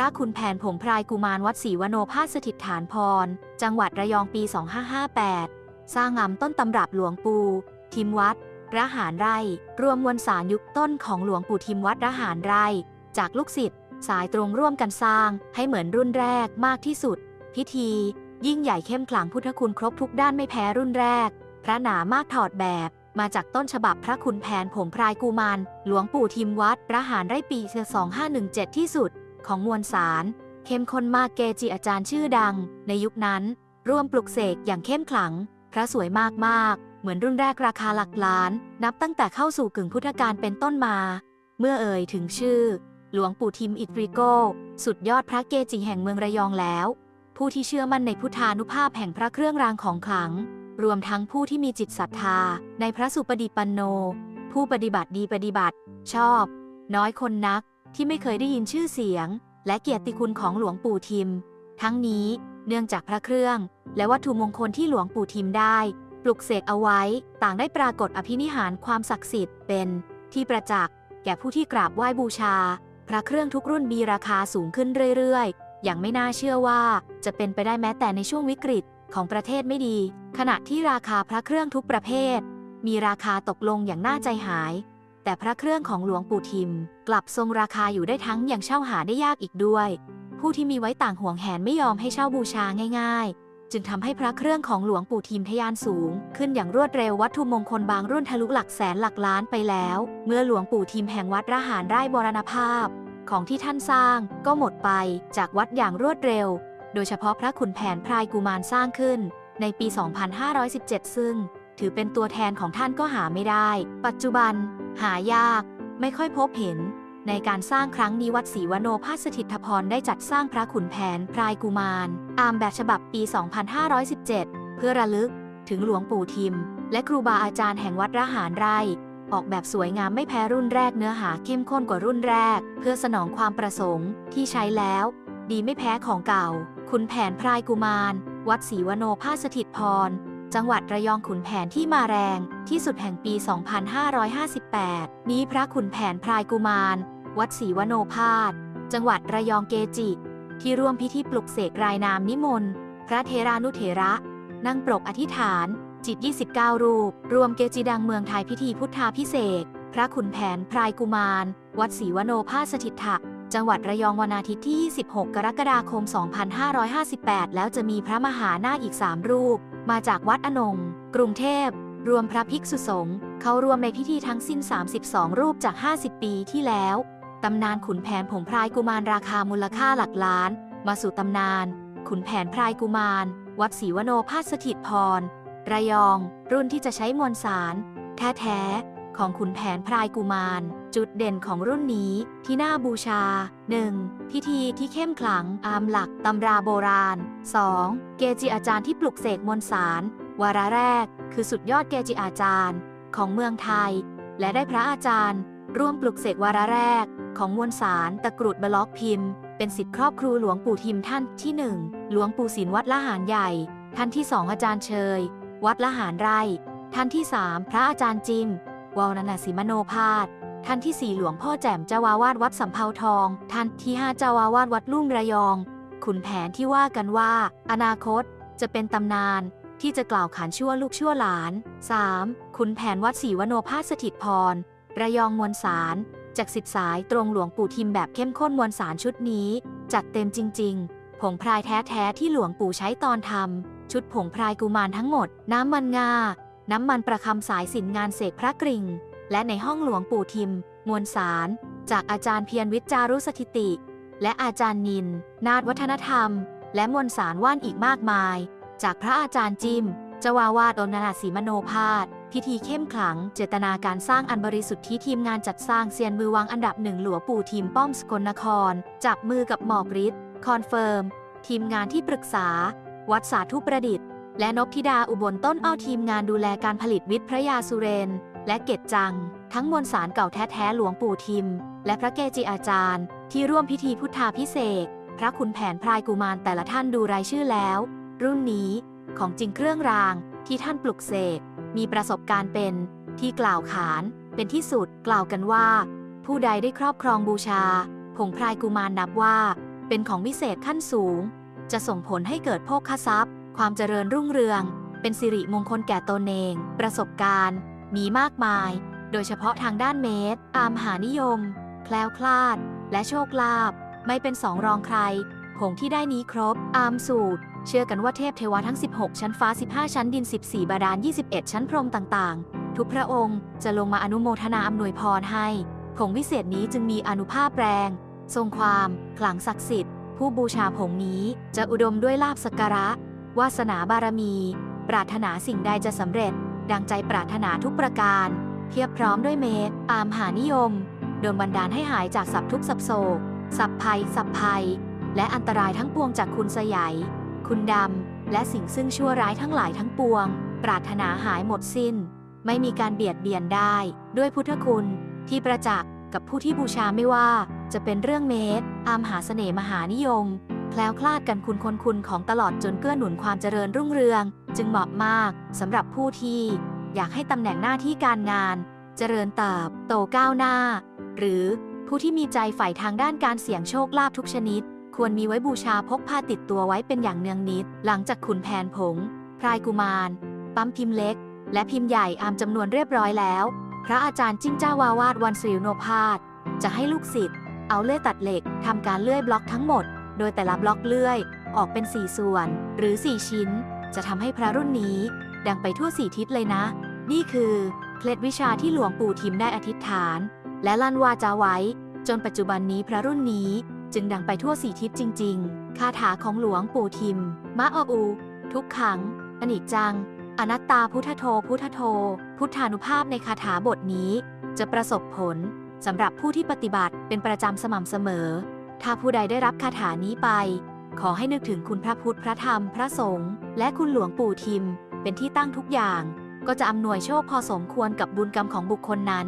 ระคุณแผนผงพรายกุมารวัดศรีวโนภาสถิตฐานพร จังหวัดระยองปี 2558 สร้างงำต้นตำรับหลวงปู่ทิมวัดระหารไร่ รวมมวลสารยุคต้นของหลวงปู่ทิมวัดระหารไร่ จากลูกศิษย์สายตรงร่วมกันสร้างให้เหมือนรุ่นแรกมากที่สุด พิธี ยิ่งใหญ่เข้มขลังพุทธคุณครบทุกด้านไม่แพ้รุ่นแรก พระหนามากถอดแบบมาจากต้นฉบับพระคุณแผนผงพรายกุมารหลวงปู่ทิมวัดระหารไร่ปีเ2517 ที่สุด ของมวลสาร เข้มข้นมากเกจิอาจารย์ชื่อดัง ในยุคนั้น ร่วมปลุกเสกอย่างเข้มขลัง พระสวยมากมากๆ เหมือนรุ่นแรกราคาหลักล้าน นับตั้งแต่เข้าสู่กึ่งพุทธกาลเป็นต้นมา เมื่อเอ่ยถึงชื่อ หลวงปู่ทิมอิตริโก สุดยอดพระเกจิแห่งเมืองระยองแล้ว ผู้ที่เชื่อมั่นในพุทธานุภาพแห่งพระเครื่องรางของขลัง รวมทั้งผู้ที่มีจิตศรัทธา ในพระสุปฏิปันโน ผู้ปฏิบัติดีปฏิบัติ ชอบ น้อยคนนัก ที่ไม่เคยได้ยินชื่อเสียง และเกียรติคุณของหลวงปู่ทิม ทั้งนี้เนื่องจากพระเครื่อง และวัตถุมงคลที่หลวงปู่ทิมได้ ปลุกเสกเอาไว้ต่างได้ปรากฏอภินิหารความศักดิ์สิทธิ์เป็น ที่ประจักษ์แก่ผู้ที่กราบไหว้บูชา พระเครื่องทุกรุ่นมีราคาสูงขึ้นเรื่อยๆ อย่างไม่น่าเชื่อว่าจะเป็นไปได้แม้แต่ในช่วงวิกฤตของประเทศไม่ดี ขณะที่ราคาพระเครื่องทุกประเภท มีราคาตกลงอย่างน่าใจหาย แต่พระเครื่องของหลวงปู่ทิม กลับทรงราคาอยู่ได้ทั้งอย่างเช่าหาได้ยากอีกด้วย ผู้ที่มีไว้ต่างห่วงแหนไม่ยอมให้เช่าบูชาง่าย ๆ จึงทำให้พระเครื่องของหลวงปู่ทิมทะยานสูง ขึ้นอย่างรวดเร็ววัตถุมงคลบางรุ่นทะลุหลักแสนหลักล้านไปแล้ว เมื่อหลวงปู่ทิมแห่งวัดระหารไร่บรณภาพ ของที่ท่านสร้างก็หมดไปจากวัดอย่างรวดเร็ว โดยเฉพาะพระขุนแผนพรายกุมารสร้างขึ้น ในปี 2517 ซึ่ง ถือเป็นตัวแทนของท่านก็หาไม่ได้ ปัจจุบัน หายาก ไม่ค่อยพบเห็น ในการสร้างครั้งนี้วัดศรีวโนภาสถิตพรได้จัดสร้างพระขุนแผนพรายกุมารตามแบบฉบับปี 2517 เพื่อระลึกถึงหลวงปู่ทิม และครูบาอาจารย์แห่งวัดระหารไร่ ออกแบบสวยงามไม่แพ้รุ่นแรกเนื้อหาเข้มข้นกว่ารุ่นแรก เพื่อสนองความประสงค์ที่ใช้แล้ว ดีไม่แพ้ของเก่า ขุนแผนพรายกุมาร วัดศรีวโนภาสถิตพร จังหวัดระยองขุนแผนที่มาแรงที่สุดแห่งปี 2558 นี้พระขุนแผนพรายกุมาร วัดศรีวโนภาสจังหวัดระยองเกจิ ที่ร่วมพิธีปลุกเสกรายนามนิมนต์ พระเทรานุเถระ นั่งปรกอธิษฐาน จิต 29 รูป รวมเกจิดังเมืองไทยพิธีพุทธาพิเศษพระขุนแผนพรายกุมาร วัดศรีวโนภาสสถิตถะจังหวัดระยองวันอาทิตย์ที่ 26 กรกฎาคม 2558 แล้วจะมีพระมหานาคอีก 3 รูป มาจากวัดอนง กรุงเทพ รวมพระภิกษุสงฆ์เขารวมในพิธีทั้งสิ้น 32 รูปจาก 50 ปีที่แล้ว ตำนานขุนแผนผงพรายกุมารราคามูลค่าหลักล้าน มาสู่ตำนาน ขุนแผนพรายกุมาร วัดศรีวโนภาสสถิตพร ระยอง รุ่นที่จะใช้มวลสาร แท้ๆ ของขุนแผนพรายกุมาร จุดเด่นของรุ่นนี้ที่น่าบูชา 1. พิธีที่เข้มขลังตามหลักตำราโบราณ 2. เกจิอาจารย์ที่ปลุกเสกมวลสาร วาระแรก คือสุดยอดเกจิอาจารย์ ของเมืองไทย และได้พระอาจารย์ ร่วมปลุกเสกวาระแรก ของมวลสารตะกรุดบล็อกพิมพ์ เป็นสิทธิครอบครูหลวงปู่ทิมท่านที่หนึ่งหลวงปู่ศิลวัดละหารใหญ่ ท่านที่สองอาจารย์เชย วัดละหารไร่ท่านที่สามพระอาจารย์จิม วาวนันทศิมโนพาสท่านที่สี่หลวงพ่อแจ่มเจ้าวาวาดวัดสำเภาทอง ท่านที่ห้าเจ้าวาวาดวัดลุ่มระยอง ขุนแผนที่ว่ากันว่า อนาคตจะเป็นตำนานที่จะกล่าวขานชั่วลูกชั่วหลาน 3. ขุนแผนวัดศรีวโนภาสสถิตพร ระยองมวลสาร จากสิบสายตรงหลวงปู่ทิมแบบเข้มข้นมวลสารชุดนี้ จัดเต็มจริง ๆ ผงพรายแท้ ๆ ที่หลวงปู่ใช้ตอนทำชุดผงพรายกุมารทั้งหมด น้ำมันงา น้ำมันประคำสายสินงานเสกพระกริ่ง และในห้องหลวงปู่ทิม มวลสาร จากอาจารย์เพียรวิจารุสถิติ และอาจารย์นิน นาฏวัฒนธรรม และมวลสารว่านอีกมากมาย จากพระอาจารย์จิมเจวาวาดอนนาศีมโนพาสพิธีเข้มขลัง เจตนาการสร้างอันบริสุทธิ์ที่ทีมงานจัดสร้างเซียนมือวางอันดับหนึ่งหลวงปู่ทีมป้อมสกลนคร จับมือกับหมอกฤทธิ์คอนเฟิร์ม ทีมงานที่ปรึกษา วัดสาธุประดิษฐ์ และนพธิดาอุบลต้นอ้อทีมงานดูแลการผลิตวิทย์พระยาสุเรน และเกตจัง ทั้งมวลสารเก่าแท้ๆหลวงปู่ทิม และพระเกจิอาจารย์ ที่ร่วมพิธีพุทธาพิเศษพระขุนแผนพรายกุมารแต่ละท่านดูรายชื่อแล้ว รุ่นนี้ของจริงเครื่องรางที่ท่านปลุกเสกมีประสบการณ์เป็นที่กล่าวขานเป็นที่สุดกล่าวกันว่า ผู้ใดได้ครอบครองบูชา ผงพรายกุมารนับว่า เป็นของวิเศษขั้นสูง จะส่งผลให้เกิดโภคทรัพย์ ความเจริญรุ่งเรือง เป็นสิริมงคลแก่ตนเอง ประสบการณ์ มีมากมาย โดยเฉพาะทางด้านเมตรอามหานิยม แคล้วคลาด และโชคลาภไม่เป็นสองรองใครผงที่ได้นี้ครบ อามสูตร เชื่อกันว่าเทพเทวทั้ง 16 ชั้นฟ้า 15 ชั้นดิน 14 บาดาล 21 ชั้นพรมต่างๆ ทุกพระองค์จะลงมาอนุโมทนาอำนวยพรให้ผงวิเศษนี้จึงมีอนุภาพแรง ทรงความ ขลังศักดิ์สิทธิ์ ผู้บูชาผงนี้จะอุดมด้วยลาบสักการะ วาสนาบารมี ปรารถนาสิ่งใดจะสำเร็จ ดังใจปรารถนาทุกประการ เพียบพร้อมด้วยเมตอามหานิยม โดนบันดาลให้หายจากสับทุกสับโศก สับภัย สับภัย และอันตรายทั้งปวงจากคุณสยายคุณดำ และสิ่งซึ่งชั่วร้ายทั้งหลายทั้งปวง ปรารถนาหายหมดสิ้น ไม่มีการเบียดเบียนได้ ด้วยพุทธคุณ ที่ประจักษ์กับผู้ที่บูชาไม่ว่า จะเป็นเรื่องเมตอามหาเสน่ห์มหานิยม แคล้วคลาดกันคุณคนคุณของตลอดจนเกื้อหนุนความเจริญรุ่งเรือง จึงเหมาะมากสำหรับผู้ที่อยากให้ตำแหน่งหน้าที่การงาน เจริญเติบโตก้าวหน้า หรือผู้ที่มีใจใฝ่ทางด้านการเสี่ยงโชคลาภทุกชนิด ควรมีไว้บูชาพกพาติดตัวไว้เป็นอย่างเนืองนิด หลังจากขุนแผนผง พรายกุมาร ปั๊มพิมพ์เล็ก และพิมพ์ใหญ่อามจำนวนเรียบร้อยแล้ว พระอาจารย์จิ้งจ้าวาวาดวันศิริโนพาสจะให้ลูกศิษย์เอาเลื่อยตัดเหล็กทำการเลื่อยบล็อกทั้งหมด โดยแต่ละบล็อกเลื่อย ออกเป็น 4 ส่วน หรือ 4 ชิ้น จะทำให้พระรุ่นนี้ ดังไปทั่วสี่ทิศเลยนะ นี่คือเคล็ดวิชาที่หลวงปู่ทิมได้อธิษฐาน และลั่นวาจาไว้ จนปัจจุบันนี้พระรุ่นนี้ จึงดังไปทั่วสี่ทิศจริง ๆ คาถาของหลวงปู่ทิม มะออู ทุกขัง อนิจจัง อนัตตาพุทธโธ พุทธโธ พุทธานุภาพในคาถาบทนี้ จะประสบผลสำหรับผู้ที่ปฏิบัติเป็นประจำสม่ำเสมอ ถ้าผู้ใดได้รับคาถานี้ไป ขอให้นึกถึงคุณพระพุทธพระธรรมพระสงฆ์และคุณหลวงปู่ทิม เป็นที่ตั้งทุกอย่าง ก็จะอำนวยโชคพอสมควรกับบุญกรรมของบุคคลนั้น